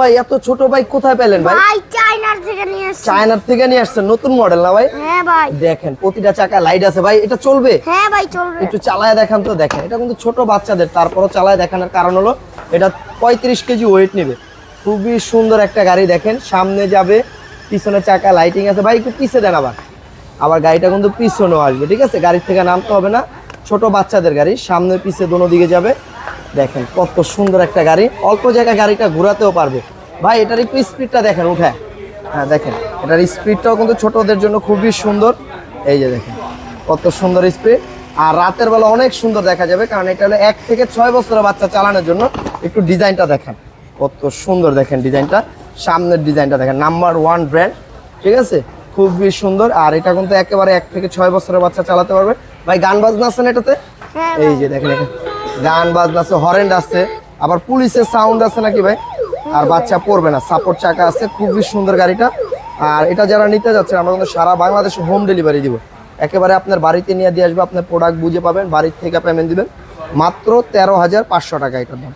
ভাই এত ছোট বাইক কোথায় পেলেন ভাই? ভাই চাইনার থেকে নিয়ে চায়নার থেকে নিয়ে নতুন মডেল না ভাই? হ্যাঁ ভাই। দেখেন প্রতিটা চাকা লাইট আছে ভাই। এটা চলবে? হ্যাঁ ভাই চলবে। একটু চালায় দেখান তো দেখেন। এটা কিন্তু ছোট বাচ্চাদের তারপরও চালায় দেখানোর কারণ হলো এটা পঁয়ত্রিশ কেজি ওয়েট নেবে। খুবই সুন্দর একটা গাড়ি দেখেন। সামনে যাবে পিছনে চাকা লাইটিং আছে। ভাই একটু পিছে দেন আবার। আবার গাড়িটা কিন্তু পিছনেও আসবে ঠিক আছে? গাড়ির থেকে নামতে হবে না। ছোট বাচ্চাদের গাড়ি সামনে পিছে দোনো দিকে যাবে। দেখেন কত সুন্দর একটা গাড়ি। অল্প জায়গায় গাড়িটা ঘোরাতেও পারবে। ভাই এটার একটু স্পিডটা দেখেন উঠে হ্যাঁ দেখেন এটার স্পিডটাও কিন্তু ছোটদের জন্য খুবই সুন্দর। এই যে দেখেন কত সুন্দর স্পিড আর রাতের বেলা অনেক সুন্দর দেখা যাবে কারণ এটা হলো এক থেকে ছয় বছরের বাচ্চা চালানোর জন্য একটু ডিজাইনটা দেখেন। কত সুন্দর দেখেন ডিজাইনটা। সামনের ডিজাইনটা দেখেন নাম্বার ওয়ান ব্র্যান্ড ঠিক আছে? খুবই সুন্দর। আর এটা কিন্তু একেবারে এক থেকে ছয় বছরের বাচ্চা চালাতে পারবে। ভাই গান বাজনা আছেন এটাতে? হ্যাঁ এই যে দেখেন এখানে। গান বাজনা আছে হরেন্ড আছে, আবার পুলিশের সাউন্ড আছে নাকি ভাই? আর বাচ্চা পড়বে না সাপোর্ট চাকা আছে, খুবই সুন্দর গাড়িটা। আর এটা যারা নিতে যাচ্ছে, আমরা কিন্তু সারা বাংলাদেশে হোম ডেলিভারি দিব। একেবারে আপনার বাড়িতে নিয়ে দিয়ে আসবে, আপনার প্রোডাক্ট বুঝে পাবেন, বাড়ির থেকে পেমেন্ট দিবেন। মাত্র তেরো হাজার পাঁচশো টাকা এটার দাম।